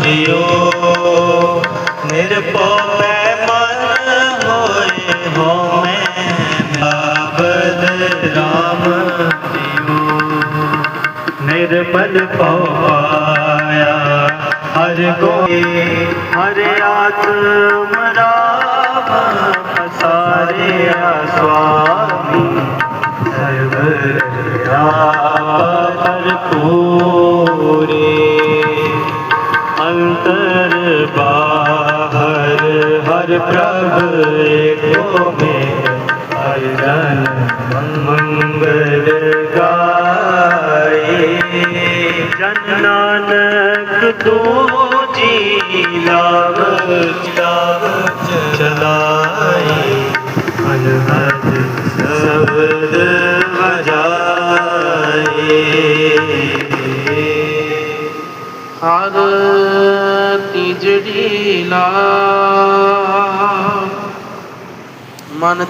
ਜਿਉ। ਨਿਰਭਉ ਪੈ ਮਨ ਹੋਏ ਹੋ, ਮੈਂ ਬਾਬਦ ਰਾਮ ਜਿਉ। ਨਿਰਮਲ ਪਉ ਪਾਇਆ ਹਰ ਕੋਈ, ਹਰ ਆਤਮ ਰਾਮ ਪਸਾਰਿਆ ਸੁਆਮੀ। ਸਰਵ ਰਾਪਰ ਪੂਰੇ अङ्गलबाह हरप्रभो मे हरि मङ्गलगारये नानजरागलाय हर ਹਰ ਤੀਜੜੀ ਲਾ। ਮਨ